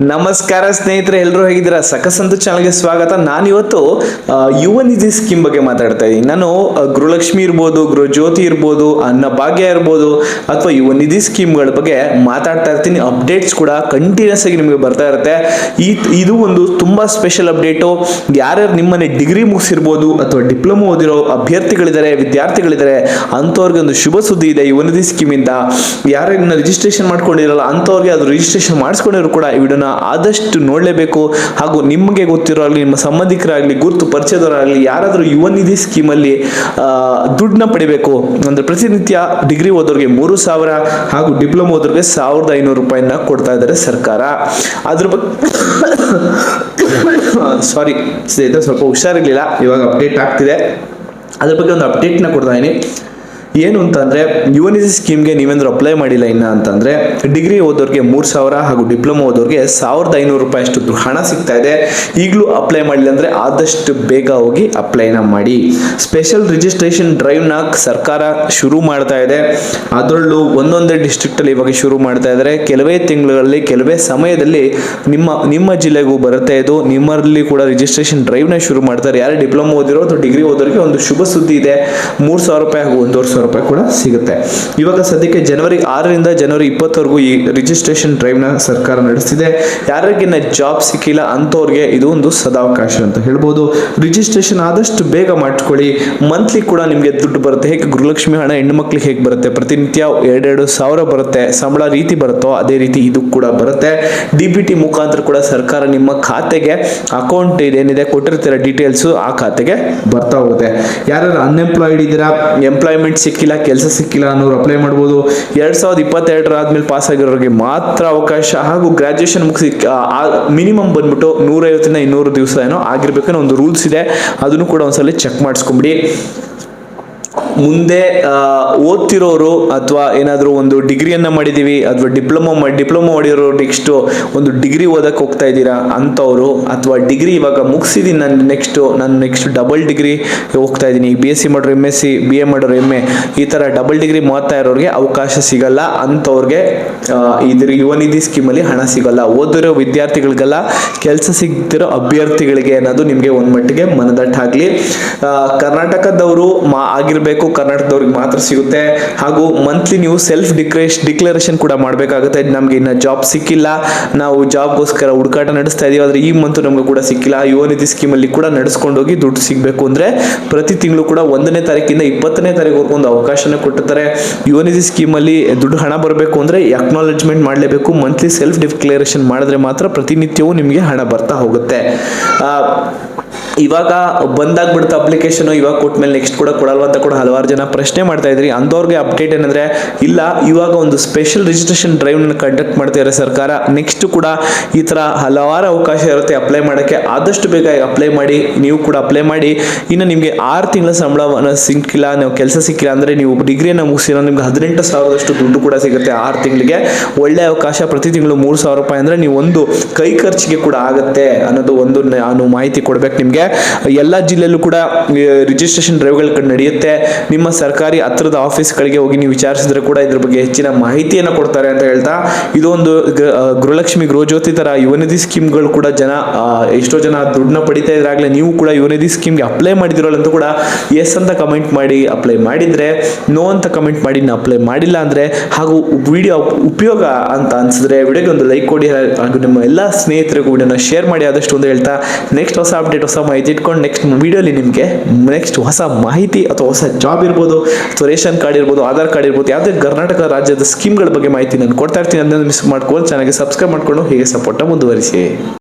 ನಮಸ್ಕಾರ ಸ್ನೇಹಿತರೆ ಎಲ್ಲರೂ ಹೇಗಿದ್ದೀರಾ? ಸಕಸಂತು ಚಾನಲ್ಗೆ ಸ್ವಾಗತ. ನಾನಿವತ್ತು ಯುವ ನಿಧಿ ಸ್ಕೀಮ್ ಬಗ್ಗೆ ಮಾತಾಡ್ತಾ ಇದ್ದೀನಿ. ನಾನು ಗೃಹಲಕ್ಷ್ಮಿ ಇರ್ಬೋದು, ಗೃಹಜ್ಯೋತಿ ಇರ್ಬೋದು, ಅನ್ನಭಾಗ್ಯ ಇರ್ಬೋದು, ಅಥವಾ ಯುವ ನಿಧಿ ಸ್ಕೀಮ್ಗಳ ಬಗ್ಗೆ ಮಾತಾಡ್ತಾ ಇರ್ತೀನಿ. ಅಪ್ಡೇಟ್ಸ್ ಕೂಡ ಕಂಟಿನ್ಯೂಸ್ ಆಗಿ ನಿಮಗೆ ಬರ್ತಾ ಇರುತ್ತೆ. ಈ, ಇದು ಒಂದು ತುಂಬ ಸ್ಪೆಷಲ್ ಅಪ್ಡೇಟು. ಯಾರ್ಯಾರು ನಿಮ್ಮನೆ ಡಿಗ್ರಿ ಮುಗಿಸಿರ್ಬೋದು, ಅಥವಾ ಡಿಪ್ಲೊಮಾ ಓದಿರೋ ಅಭ್ಯರ್ಥಿಗಳಿದ್ದಾರೆ, ವಿದ್ಯಾರ್ಥಿಗಳಿದ್ದಾರೆ, ಅಂಥವ್ರಿಗೆ ಒಂದು ಶುಭ ಸುದ್ದಿ ಇದೆ ಯುವ ನಿಧಿ ಸ್ಕೀಮಿಂದ. ಯಾರ್ಯಾರು ರಿಜಿಸ್ಟ್ರೇಷನ್ ಮಾಡ್ಕೊಂಡಿರಲ್ಲ, ಅಂಥವ್ರಿಗೆ ಅದು ರಿಜಿಸ್ಟ್ರೇಷನ್ ಮಾಡಿಸ್ಕೊಂಡಿರೋ ಕೂಡ ಈ ವಿಡಿಯೋನ ಆದಷ್ಟು ನೋಡಲೇಬೇಕು. ಹಾಗೂ ನಿಮಗೆ ಗೊತ್ತಿರೋರಾಗಲಿ ನಿಮ್ಮ ಸಂಬಂಧಿಕರಾಗಲಿ, ಗುರುತು ಪರಿಚಯದವರಾಗಲಿ, ಯಾರಾದರೂ ಯುವ ನಿಧಿ ಸ್ಕೀಮಲ್ಲಿ ದುಡ್ಡನ್ನ ಪಡಿಬೇಕು. ಅಂದರೆ ಪ್ರತಿನಿತ್ಯ ಡಿಗ್ರಿ ಓದೋರಿಗೆ ಮೂರು ಸಾವಿರ ಹಾಗೂ ಡಿಪ್ಲೊಮಾ ಓದೋರಿಗೆ ಸಾವಿರದ ಐನೂರು ರೂಪಾಯಿನ ಕೊಡ್ತಾ ಇದ್ದಾರೆ ಸರ್ಕಾರ. ಅದ್ರ ಬಗ್ಗೆ ಸಾರಿ ಸ್ವಲ್ಪ ಹುಷಾರಿರ್ಲಿಲ್ಲ. ಇವಾಗ ಅಪ್ಡೇಟ್ ಆಗ್ತಿದೆ. ಅದ್ರ ಬಗ್ಗೆ ಒಂದು ಅಪ್ಡೇಟ್ನ ಕೊಡ್ತಾ ಇದೀನಿ. ಏನು ಅಂತಂದ್ರೆ ಯುವ ನಿಧಿ ಸ್ಕೀಮ್ಗೆ ನೀವೇಂದ್ರೂ ಅಪ್ಲೈ ಮಾಡಿಲ್ಲ ಇನ್ನ ಅಂತಂದ್ರೆ ಡಿಗ್ರಿ ಓದೋರಿಗೆ ಮೂರು ಸಾವಿರ ಹಾಗೂ ಡಿಪ್ಲೊಮಾ ಓದೋರಿಗೆ ಸಾವಿರದ ಐನೂರು ರೂಪಾಯಿ ಅಷ್ಟು ಹಣ ಸಿಗ್ತಾ ಇದೆ. ಈಗಲೂ ಅಪ್ಲೈ ಮಾಡಿಲ್ಲ ಅಂದ್ರೆ ಆದಷ್ಟು ಬೇಗ ಹೋಗಿ ಅಪ್ಲೈನ ಮಾಡಿ. ಸ್ಪೆಷಲ್ ರಿಜಿಸ್ಟ್ರೇಷನ್ ಡ್ರೈವ್ನ ಸರ್ಕಾರ ಶುರು ಮಾಡ್ತಾ ಇದೆ. ಅದರಲ್ಲೂ ಒಂದೊಂದೇ ಡಿಸ್ಟ್ರಿಕ್ಟ್ ಅಲ್ಲಿ ಇವಾಗ ಶುರು ಮಾಡ್ತಾ ಇದ್ದಾರೆ ಕೆಲವೇ ತಿಂಗಳಲ್ಲಿ, ಕೆಲವೇ ಸಮಯದಲ್ಲಿ ನಿಮ್ಮ ನಿಮ್ಮ ಜಿಲ್ಲೆಗೂ ಬರುತ್ತೆ ಇದು. ನಿಮ್ಮಲ್ಲಿ ಕೂಡ ರಿಜಿಸ್ಟ್ರೇಷನ್ ಡ್ರೈವ್ನ ಶುರು ಮಾಡ್ತಾರೆ. ಯಾರು ಡಿಪ್ಲೊಮಾ ಓದಿರೋ ಅಥವಾ ಡಿಗ್ರಿ ಓದೋರಿಗೆ ಒಂದು ಶುಭ ಸುದ್ದಿ ಇದೆ. ಮೂರು ಸಾವಿರ ರೂಪಾಯಿ ಹಾಗೂ ಒಂದೂವರೆ ಸಾವಿರ ರೂಪಾಯಿ ಕೂಡ ಸಿಗುತ್ತೆ. ಇವಾಗ ಸದ್ಯಕ್ಕೆ ಜನವರಿ ಆರರಿಂದ ಜನವರಿ ಇಪ್ಪತ್ತವರೆಗೂ ಈ ರಿಜಿಸ್ಟ್ರೇಷನ್ ಡ್ರೈವ್ನ ಸರ್ಕಾರ ನಡೆಸ್ತಿದೆ. ಯಾರಿಗಿನ್ನ ಜಾಬ್ ಸಿಕ್ಕಿಲ್ಲ ಅಂಥವ್ರಿಗೆ ಇದು ಒಂದು ಸದಾವಕಾಶ ಅಂತ ಹೇಳ್ಬೋದು. ರಿಜಿಸ್ಟ್ರೇಷನ್ ಆದಷ್ಟು ಬೇಗ ಮಾಡ್ಕೊಳ್ಳಿ. ಮಂತ್ಲಿ ಕೂಡ ನಿಮಗೆ ದುಡ್ಡು ಬರುತ್ತೆ. ಹೇಗೆ ಗೃಹಲಕ್ಷ್ಮಿ ಹಣ ಹೆಣ್ಣು ಮಕ್ಳಿಗೆ ಹೇಗೆ ಬರುತ್ತೆ? ಪ್ರತಿನಿತ್ಯ ಎರಡೆರಡು ಸಾವಿರ ಬರುತ್ತೆ. ಸಂಬಳ ರೀತಿ ಬರುತ್ತೋ ಅದೇ ರೀತಿ ಇದು ಕೂಡ ಬರುತ್ತೆ. ಡಿ ಬಿ ಟಿ ಮುಖಾಂತರ ಕೂಡ ಸರ್ಕಾರ ನಿಮ್ಮ ಖಾತೆಗೆ ಅಕೌಂಟ್ ಇದೇನಿದೆ ಕೊಟ್ಟಿರ್ತೀರ ಡೀಟೇಲ್ಸು ಆ ಖಾತೆಗೆ ಬರ್ತಾ ಹೋಗುತ್ತೆ. ಯಾರು ಅನ್ಎಂಪ್ಲಾಯ್ಡ್ ಇದ್ದೀರಾ? ಎಂಪ್ಲಾಯ್ಮೆಂಟ್ ಸಿಕ್ಕಿಲ್ಲ, ಕೆಲಸ ಸಿಕ್ಕಿಲ್ಲ ಅನ್ನೋರು ಅಪ್ಲೈ ಮಾಡ್ಬೋದು. ಎರಡು ಸಾವಿರದ ಇಪ್ಪತ್ತೆರಡರ ಆದ್ಮೇಲೆ ಪಾಸ್ ಆಗಿರೋರಿಗೆ ಮಾತ್ರ ಅವಕಾಶ ಹಾಗೂ ಗ್ರಾಜ್ಯುಯೇಷನ್ ಮುಗಿಸಿ ಮಿನಿಮಮ್ ಬಂದ್ಬಿಟ್ಟು ನೂರೈವತ್ತಿಂದ ಇನ್ನೂರು ದಿವಸ ಏನೋ ಆಗಿರ್ಬೇಕನ್ನೋ ಒಂದು ರೂಲ್ಸ್ ಇದೆ. ಅದನ್ನು ಕೂಡ ಒಂದ್ಸಲ ಚೆಕ್ ಮಾಡಿಸ್ಕೊಂಬಿಡಿ. ಮುಂದೆ ಓದ್ತಿರೋರು ಅಥವಾ ಏನಾದರೂ ಒಂದು ಡಿಗ್ರಿಯನ್ನು ಮಾಡಿದ್ದೀವಿ ಅಥವಾ ಡಿಪ್ಲೊಮಾ ಮಾಡಿ ಡಿಪ್ಲೊಮಾ ಮಾಡಿರೋ ನೆಕ್ಸ್ಟ್ ಒಂದು ಡಿಗ್ರಿ ಓದಕ್ಕೆ ಹೋಗ್ತಾ ಇದ್ದೀರಾ ಅಂಥವ್ರು ಅಥವಾ ಡಿಗ್ರಿ ಇವಾಗ ಮುಗಿಸಿದ್ದೀನಿ ನಾನು ನೆಕ್ಸ್ಟ್ ನಾನು ನೆಕ್ಸ್ಟ್ ಡಬಲ್ ಡಿಗ್ರಿ ಹೋಗ್ತಾ ಇದ್ದೀನಿ. ಬಿ ಎಸ್ ಸಿ ಮಾಡೋರು M S C B A ಮಾಡೋರು ಎಂ ಎ ಈ ಥರ ಡಬಲ್ ಡಿಗ್ರಿ ಮಾಡ್ತಾ ಇರೋರಿಗೆ ಅವಕಾಶ ಸಿಗಲ್ಲ ಅಂಥವ್ರಿಗೆ ಇದ್ರ ಯುವ ನಿಧಿ ಸ್ಕೀಮಲ್ಲಿ ಹಣ ಸಿಗಲ್ಲ. ಓದಿರೋ ವಿದ್ಯಾರ್ಥಿಗಳಿಗೆಲ್ಲ ಕೆಲಸ ಸಿಗ್ತಿರೋ ಅಭ್ಯರ್ಥಿಗಳಿಗೆ ಅನ್ನೋದು ನಿಮಗೆ ಒಂದು ಮಟ್ಟಿಗೆ ಮನದಟ್ಟಾಗಲಿ. ಕರ್ನಾಟಕದವರು ಮಾ, ಆಗಿರಬೇಕು ಕರ್ನಾಟಕದವ್ರಿಗೆ ಮಾತ್ರ ಸಿಗುತ್ತೆ. ಹಾಗೂ ಮಂತ್ಲಿ ನೀವು ಸೆಲ್ಫ್ ಡಿಕ್ಲೇಶ್ ಡಿಕ್ಲರೇಷನ್ ಕೂಡ ಮಾಡಬೇಕಾಗುತ್ತೆ. ನಮಗೆ ಇನ್ನು ಜಾಬ್ ಸಿಕ್ಕಿಲ್ಲ. ನಾವು ಜಾಬ್ಗೋಸ್ಕರ ಹುಡುಕಾಟ ನಡೆಸ್ತಾ ಇದೀವಿ. ಆದರೆ ಈ ಮಂತ್ ನಮಗೆ ಕೂಡ ಸಿಕ್ಕಿಲ್ಲ. ಯುವ ನಿಧಿ ಸ್ಕೀಮಲ್ಲಿ ಕೂಡ ನಡೆಸ್ಕೊಂಡೋಗಿ ದುಡ್ಡು ಸಿಗಬೇಕು ಅಂದರೆ ಪ್ರತಿ ತಿಂಗಳು ಕೂಡ ಒಂದನೇ ತಾರೀಕಿಂದ ಇಪ್ಪತ್ತನೇ ತಾರೀಕು ಒಂದು ಅವಕಾಶನ ಕೊಟ್ಟಿರ್ತಾರೆ. ಯುವ ನಿಧಿ ಸ್ಕೀಮಲ್ಲಿ ದುಡ್ಡು ಹಣ ಬರಬೇಕು ಅಂದರೆ ಅಕ್ನಾಲೆಜ್ಮೆಂಟ್ ಮಾಡಲೇಬೇಕು. ಮಂತ್ಲಿ ಸೆಲ್ಫ್ ಡಿಕ್ಲರೇಷನ್ ಮಾಡಿದ್ರೆ ಮಾತ್ರ ಪ್ರತಿನಿತ್ಯವೂ ನಿಮಗೆ ಹಣ ಬರ್ತಾ ಹೋಗುತ್ತೆ. ಇವಾಗ ಬಂದಾಗ್ಬಿಡುತ್ತೆ ಅಪ್ಲಿಕೇಶನ್ ಇವಾಗ ಕೊಟ್ಮೇಲೆ ನೆಕ್ಸ್ಟ್ ಕೂಡ ಕೊಡಲ್ವ ಅಂತ ಕೂಡ ಹಲವಾರು ಜನ ಪ್ರಶ್ನೆ ಮಾಡ್ತಾ ಇದ್ರಿ. ಅಂಥವ್ರಿಗೆ ಅಪ್ಡೇಟ್ ಏನಂದ್ರೆ, ಇಲ್ಲ, ಇವಾಗ ಒಂದು ಸ್ಪೆಷಲ್ ರಿಜಿಸ್ಟ್ರೇಷನ್ ಡ್ರೈವ್ ಕಂಡಕ್ಟ್ ಮಾಡ್ತಿದ್ದಾರೆ ಸರ್ಕಾರ. ನೆಕ್ಸ್ಟ್ ಕೂಡ ಈ ತರ ಹಲವಾರು ಅವಕಾಶ ಇರುತ್ತೆ ಅಪ್ಲೈ ಮಾಡೋಕ್ಕೆ. ಆದಷ್ಟು ಬೇಗ ಅಪ್ಲೈ ಮಾಡಿ, ನೀವು ಕೂಡ ಅಪ್ಲೈ ಮಾಡಿ. ಇನ್ನು ನಿಮಗೆ ಆರು ತಿಂಗಳ ಸಂಬಳವನ್ನು ಸಿಕ್ಕಿಲ್ಲ, ನೀವು ಕೆಲಸ ಸಿಕ್ಕಿಲ್ಲ ಅಂದ್ರೆ ನೀವು ಡಿಗ್ರಿಯನ್ನು ಮುಗಿಸಿರೋ ನಿಮ್ಗೆ ಹದಿನೆಂಟು ಸಾವಿರದಷ್ಟು ದುಡ್ಡು ಕೂಡ ಸಿಗುತ್ತೆ ಆರು ತಿಂಗಳಿಗೆ. ಒಳ್ಳೆ ಅವಕಾಶ ಪ್ರತಿ ತಿಂಗಳು ಮೂರು ಸಾವಿರ ರೂಪಾಯಿ ಅಂದ್ರೆ ನೀವು ಒಂದು ಕೈ ಖರ್ಚಿಗೆ ಕೂಡ ಆಗುತ್ತೆ ಅನ್ನೋದು ಒಂದು ನಾನು ಮಾಹಿತಿ ಕೊಡ್ಬೇಕು ನಿಮಗೆ. ಎಲ್ಲ ಜಿಲ್ಲೆಯಲ್ಲೂ ಕೂಡ ರಿಜಿಸ್ಟ್ರೇಷನ್ ಡ್ರೈವ್ಗಳು ನಡೆಯುತ್ತೆ. ನಿಮ್ಮ ಸರ್ಕಾರಿ ಹತ್ರದ ಆಫೀಸ್ಗಳಿಗೆ ಹೋಗಿ ನೀವು ವಿಚಾರಿಸಿದ್ರೆ ಕೂಡ ಇದ್ರ ಬಗ್ಗೆ ಹೆಚ್ಚಿನ ಮಾಹಿತಿಯನ್ನು ಕೊಡ್ತಾರೆ ಅಂತ ಹೇಳ್ತಾ, ಇದೊಂದು ಗೃಹಲಕ್ಷ್ಮಿ ಗೃಹಜ್ಯೋತಿ ತರ ಯುವನಿಧಿ ಸ್ಕೀಮ್ಗಳು ಕೂಡ ಜನ ಎಷ್ಟೋ ಜನ ದುಡ್ಡನ್ನ ಪಡಿತಾ ಇದ್ರಾಗಲೇ ನೀವು ಕೂಡ ಯುವನಿಧಿ ಸ್ಕೀಮ್ಗೆ ಅಪ್ಲೈ ಮಾಡಿದಿರೋ ಅಂತ ಕೂಡ ಎಸ್ ಅಂತ ಕಮೆಂಟ್ ಮಾಡಿ ಅಪ್ಲೈ ಮಾಡಿದ್ರೆ ನೋ ಅಂತ ಕಮೆಂಟ್ ಮಾಡಿ ಅಪ್ಲೈ ಮಾಡಿಲ್ಲ ಅಂದ್ರೆ, ಹಾಗೂ ವಿಡಿಯೋ ಉಪಯೋಗ ಅಂತ ಅನ್ಸಿದ್ರೆ ವಿಡಿಯೋಗೆ ಒಂದು ಲೈಕ್ ಕೊಡಿ, ಹಾಗೂ ನಿಮ್ಮ ಎಲ್ಲ ಸ್ನೇಹಿತರಿಗೂ ವಿಡಿಯೋನ ಶೇರ್ ಮಾಡಿ, ಆದಷ್ಟು ಒಂದು ಹೇಳ್ತಾ ನೆಕ್ಸ್ಟ್ ಹೊಸ ಅಪ್ಡೇಟ್ ಹೊಸ ಮಾಹಿತಿ ಇಟ್ಕೊಂಡು ನೆಕ್ಸ್ಟ್ ವಿಡಿಯೋಲಿ ನಿಮಗೆ ನೆಕ್ಸ್ಟ್ ಹೊಸ ಮಾಹಿತಿ ಅಥವಾ ಹೊಸ ಜಾಬ್ ಇರ್ಬೋದು ಅಥವಾ ರೇಷನ್ ಕಾರ್ಡ್ ಇರ್ಬೋದು, ಆಧಾರ್ ಕಾರ್ಡ್ ಇರ್ಬೋದು, ಯಾವುದೇ ಕರ್ನಾಟಕ ರಾಜ್ಯದ ಸ್ಕೀಮ್ಗಳ ಬಗ್ಗೆ ಮಾಹಿತಿ ನಾನು ಕೊಡ್ತಾ ಇರ್ತೀನಿ. ಅದನ್ನು ಮಿಸ್ ಮಾಡ್ಕೊಂಡು ಚೆನ್ನಾಗಿ ಸಬ್ಸ್ಕ್ರೈಬ್ ಮಾಡ್ಕೊಂಡು ಹೀಗೆ ಸಪೋರ್ಟ ಮುಂದುವರಿಸಿ.